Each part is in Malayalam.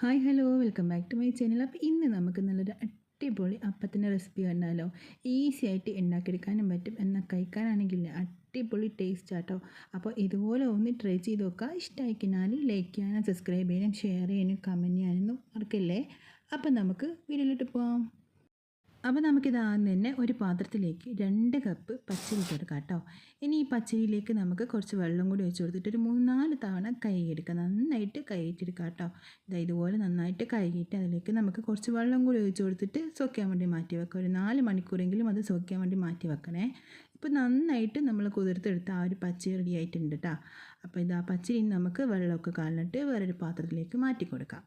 Hi hello welcome back to my channel അപ്പോൾ ഇന്ന് നമുക്ക് നല്ലൊരു അടിപൊളി അപ്പത്തിന്റെ റെസിപ്പി കണ്ടാലോ? ഈസി ആയിട്ട് ഉണ്ടാക്കിയെടുക്കാനും പറ്റും. എന്നാൽ കഴിക്കാനാണെങ്കിൽ അടിപൊളി ടേസ്റ്റ് ആട്ടോ. അപ്പോൾ ഇതുപോലെ ഒന്ന് ട്രൈ ചെയ്ത് നോക്കുക. ഇഷ്ടമായിക്കഴിഞ്ഞാൽ ലൈക്ക് ചെയ്യാനും സബ്സ്ക്രൈബ് ചെയ്യാനും ഷെയർ ചെയ്യാനും കമന്റ് ചെയ്യാനും മറക്കല്ലേ? അപ്പോൾ നമുക്ക് വീഡിയോയിലോട്ട് പോവാം. അപ്പോൾ നമുക്കിത് ആദ്യം തന്നെ ഒരു പാത്രത്തിലേക്ക് രണ്ട് കപ്പ് പച്ചരി ഇട്ടെടുക്കാം കേട്ടോ. ഇനി ഈ പച്ചരിയിലേക്ക് നമുക്ക് കുറച്ച് വെള്ളം കൂടി ഒഴിച്ച് കൊടുത്തിട്ട് ഒരു മൂന്നാൽ തവണ കഴുകിയെടുക്കുക നന്നായിട്ട് കഴുകിയിട്ടെടുക്കുക കേട്ടോ. ഇതാ ഇതുപോലെ നന്നായിട്ട് കൈയിട്ട് അതിലേക്ക് നമുക്ക് കുറച്ച് വെള്ളം കൂടി ഒഴിച്ച് കൊടുത്തിട്ട് സോക്കാൻ വേണ്ടി മാറ്റി വെക്കാം. ഒരു നാല് മണിക്കൂറെങ്കിലും അത് സോക്കാൻ വേണ്ടി മാറ്റി വെക്കണേ. ഇപ്പോൾ നന്നായിട്ട് നമ്മൾ കുതിർത്തെടുത്ത ആ ഒരു പച്ചരി റെഡി ആയിട്ടുണ്ട് കേട്ടോ. അപ്പോൾ ഇത് ആ പച്ചരി നമുക്ക് വെള്ളമൊക്കെ കളഞ്ഞിട്ട് വേറൊരു പാത്രത്തിലേക്ക് മാറ്റി കൊടുക്കാം.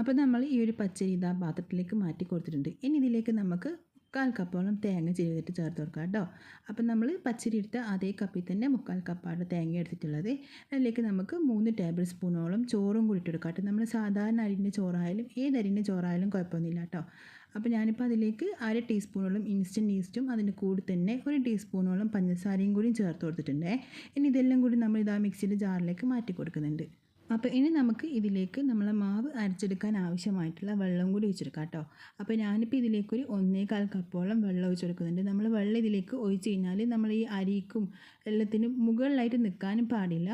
അപ്പോൾ നമ്മൾ ഈ ഒരു പച്ചരി ഇതാ പാത്രത്തിലേക്ക് മാറ്റി കൊടുത്തിട്ടുണ്ട്. ഇനി ഇതിലേക്ക് നമുക്ക് മുക്കാൽ കപ്പോളം തേങ്ങ ചെയ്തിട്ട് ചേർത്ത് കൊടുക്കുക കേട്ടോ. അപ്പം നമ്മൾ പച്ചരി എടുത്ത അതേ കപ്പിൽ തന്നെ മുക്കാൽ കപ്പാണ് തേങ്ങ എടുത്തിട്ടുള്ളത്. അതിലേക്ക് നമുക്ക് മൂന്ന് ടേബിൾ സ്പൂണോളം ചോറും കൂടി ഇട്ടെടുക്കാം കേട്ടോ. നമ്മൾ സാധാരണ അരിന്റെ ചോറായാലും ഏത് അരിന്റെ ചോറായാലും കുഴപ്പമൊന്നുമില്ല കേട്ടോ. അപ്പോൾ ഞാനിപ്പോൾ അതിലേക്ക് അര ടീസ്പൂണോളം ഇൻസ്റ്റന്റ് ഈസ്റ്റും അതിന് കൂടി തന്നെ ഒരു ടീസ്പൂണോളം പഞ്ചസാരയും കൂടി ചേർത്ത് കൊടുത്തിട്ടുണ്ട്. ഇനി ഇതെല്ലാം കൂടി നമ്മൾ ഇതാ മിക്സിയുടെ ജാറിലേക്ക് മാറ്റി കൊടുക്കുന്നുണ്ട്. അപ്പോൾ ഇനി നമുക്ക് ഇതിലേക്ക് നമ്മളെ മാവ് അരച്ചെടുക്കാൻ ആവശ്യമായിട്ടുള്ള വെള്ളം കൂടി ഒഴിച്ചെടുക്കാം കേട്ടോ. അപ്പോൾ ഞാനിപ്പോൾ ഇതിലേക്കൊരു ഒന്നേകാൽ കപ്പോളം വെള്ളം ഒഴിച്ചെടുക്കുന്നുണ്ട്. നമ്മൾ വെള്ളം ഇതിലേക്ക് ഒഴിച്ച് കഴിഞ്ഞാൽ നമ്മൾ ഈ അരിക്കും എല്ലാത്തിനും മുകളിലായിട്ട് നിൽക്കാനും പാടില്ല.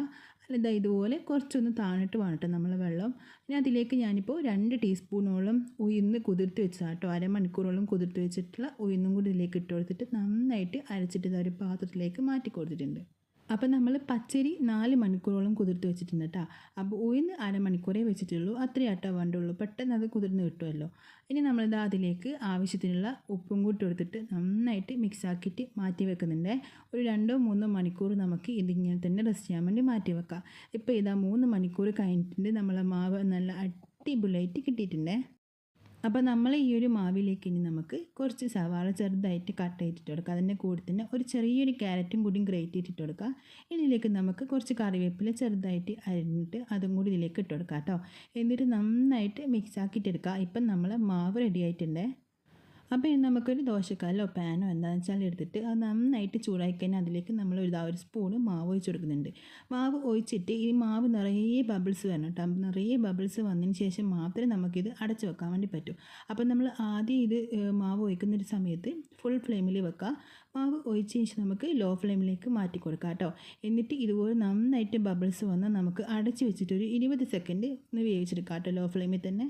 അല്ല ഇതുപോലെ കുറച്ചൊന്ന് താണിട്ട് വേണം നമ്മൾ വെള്ളം. ഇനി അതിലേക്ക് ഞാനിപ്പോൾ രണ്ട് ടീസ്പൂണോളം ഉയർന്ന് കുതിർത്ത് വെച്ചതാണ് കേട്ടോ. അരമണിക്കൂറോളം കുതിർത്ത് വെച്ചിട്ടുള്ള ഉയർന്നും കൂടി ഇതിലേക്ക് ഇട്ട് കൊടുത്തിട്ട് നന്നായിട്ട് അരച്ചിട്ട് ഒരു പാത്രത്തിലേക്ക് മാറ്റി കൊടുത്തിട്ടുണ്ട്. അപ്പോൾ നമ്മൾ പച്ചരി നാല് മണിക്കൂറോളം കുതിർത്ത് വെച്ചിട്ടുണ്ട് കേട്ടോ അപ്പോൾ ഉയർന്ന് അരമണിക്കൂറേ വെച്ചിട്ടുള്ളൂ. അത്രയും ആട്ടോ വേണ്ടുള്ളൂ. പെട്ടെന്ന് അത് കുതിർന്ന് കിട്ടുമല്ലോ ഇനി നമ്മളിത് അതിലേക്ക് ആവശ്യത്തിനുള്ള ഉപ്പും കൂട്ടി എടുത്തിട്ട് നന്നായിട്ട് മിക്സാക്കിയിട്ട് മാറ്റി വെക്കുന്നുണ്ട്. ഒരു രണ്ടോ മൂന്നോ മണിക്കൂർ നമുക്ക് ഇതിങ്ങനെ തന്നെ റെസ്റ്റ് ചെയ്യാൻ വേണ്ടി മാറ്റി വെക്കാം. ഇപ്പോൾ ഇതാ മൂന്ന് മണിക്കൂർ കഴിഞ്ഞിട്ടുണ്ട്. നമ്മളെ മാവ് നല്ല അടിപൊളിയായിട്ട് കിട്ടിയിട്ടുണ്ടേ. അപ്പോൾ നമ്മൾ ഈ ഒരു മാവിലേക്ക് ഇനി നമുക്ക് കുറച്ച് സവാള ചെറുതായിട്ട് കട്ട് ചെയ്തിട്ട് കൊടുക്കുക അതിന്റെ കൂടെ തന്നെ ഒരു ചെറിയൊരു ക്യാരറ്റും കൂടി ഗ്രേറ്റ് ചെയ്തിട്ട് കൊടുക്കുക ഇതിലേക്ക് നമുക്ക് കുറച്ച് കറിവേപ്പില ചെറുതായിട്ട് അരിഞ്ഞിട്ട് അതും കൂടി ഇതിലേക്ക് ഇട്ട് കൊടുക്കുക കേട്ടോ. എന്നിട്ട് നന്നായിട്ട് മിക്സ് ആക്കിയിട്ട് എടുക്കുക ഇപ്പം നമ്മൾ മാവ് റെഡി ആയിട്ടുണ്ട്. അപ്പോൾ ഇനി നമുക്കൊരു ദോശക്കല്ലോ പാനോ എന്താണെന്ന് വെച്ചാൽ എടുത്തിട്ട് അത് നന്നായിട്ട് ചൂടായി കഴിഞ്ഞാൽ അതിലേക്ക് നമ്മൾ ഒരു ഒരു സ്പൂണ് മാവ് ഒഴിച്ച് കൊടുക്കുന്നുണ്ട്. മാവ് ഒഴിച്ചിട്ട് ഈ മാവ് നിറയെ ബബിൾസ് വരണം കേട്ടോ. നിറയെ ബബിൾസ് വന്നതിന് ശേഷം മാത്രമേ നമുക്കിത് അടച്ച് വെക്കാൻ വേണ്ടി പറ്റൂ. അപ്പോൾ നമ്മൾ ആദ്യം ഇത് മാവ് ഒഴിക്കുന്ന ഒരു സമയത്ത് ഫുൾ ഫ്ലെയിമിൽ വെക്കുക. മാവ് ഒഴിച്ച് ശേഷം നമുക്ക് ലോ ഫ്ലെയിമിലേക്ക് മാറ്റി കൊടുക്കാം കേട്ടോ. എന്നിട്ട് ഇതുപോലെ നന്നായിട്ട് ബബിൾസ് വന്നാൽ നമുക്ക് അടച്ച് വെച്ചിട്ട് ഒരു ഇരുപത് സെക്കൻഡ് ഒന്ന് വേവിച്ചെടുക്കാം കേട്ടോ ലോ ഫ്ലെയിമിൽ തന്നെ.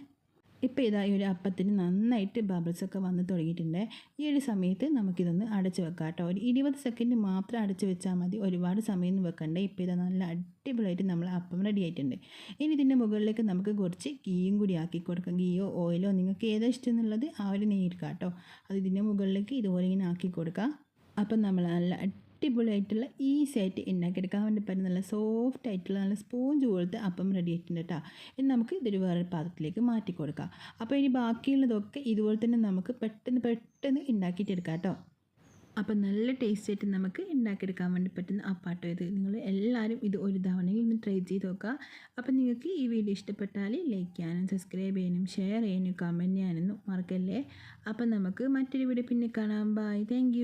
ഇപ്പോൾ ഇതാ ഈ ഒരു അപ്പത്തിന് നന്നായിട്ട് ബബിൾസൊക്കെ വന്ന് തുടങ്ങിയിട്ടുണ്ട്. ഈ ഒരു സമയത്ത് നമുക്കിതൊന്ന് അടച്ച് വെക്കാം കേട്ടോ. ഒരു ഇരുപത് സെക്കൻഡ് മാത്രം അടച്ച് വെച്ചാൽ മതി. ഒരുപാട് സമയം വെക്കണ്ട. ഇപ്പോൾ ഇതാ നല്ല അടിപൊളിയായിട്ട് നമ്മൾ അപ്പം റെഡി ആയിട്ടുണ്ട്. ഇനി ഇതിന്റെ മുകളിലേക്ക് നമുക്ക് കുറച്ച് ഗീയും കൂടി ആക്കി കൊടുക്കാം. ഗീയോ ഓയിലോ നിങ്ങൾക്ക് ഏതാ ഇഷ്ടം എന്നുള്ളത് ആ ഒരു നെയ്യെടുക്കാം കേട്ടോ. അത് ഇതിന്റെ മുകളിലേക്ക് ഇതുപോലെ ഇങ്ങനെ ആക്കി കൊടുക്കാം. അപ്പം നമ്മൾ നല്ല അടിപൊളിയായിട്ടുള്ള ഈസി ആയിട്ട് ഉണ്ടാക്കിയെടുക്കാൻ വേണ്ടി പറ്റുന്ന നല്ല സോഫ്റ്റ് ആയിട്ടുള്ള നല്ല സ്പോഞ്ച് പോലത്തെ അപ്പം റെഡി ആയിട്ടുണ്ട് കേട്ടോ ഇനി നമുക്ക് ഇതൊരു വേറൊരു പാത്രത്തിലേക്ക് മാറ്റി കൊടുക്കാം. അപ്പോൾ ഇനി ബാക്കിയുള്ളതൊക്കെ ഇതുപോലെ തന്നെ നമുക്ക് പെട്ടെന്ന് പെട്ടെന്ന് ഉണ്ടാക്കിയിട്ടെടുക്കാം കേട്ടോ അപ്പം നല്ല ടേസ്റ്റ് ആയിട്ട് നമുക്ക് ഉണ്ടാക്കിയെടുക്കാൻ വേണ്ടി പറ്റുന്ന അപ്പാട്ടോ ഇത് നിങ്ങൾ എല്ലാവരും ഇത് ഒരു തവണയിൽ ഒന്ന് ട്രൈ ചെയ്ത് നോക്കുക. അപ്പം നിങ്ങൾക്ക് ഈ വീഡിയോ ഇഷ്ടപ്പെട്ടാൽ ലൈക്ക് ചെയ്യാനും സബ്സ്ക്രൈബ് ചെയ്യാനും ഷെയർ ചെയ്യാനും കമന്റ് ചെയ്യാനൊന്നും മറക്കല്ലേ? അപ്പം നമുക്ക് മറ്റൊരു വീഡിയോ പിന്നെ കാണാം. Bye thank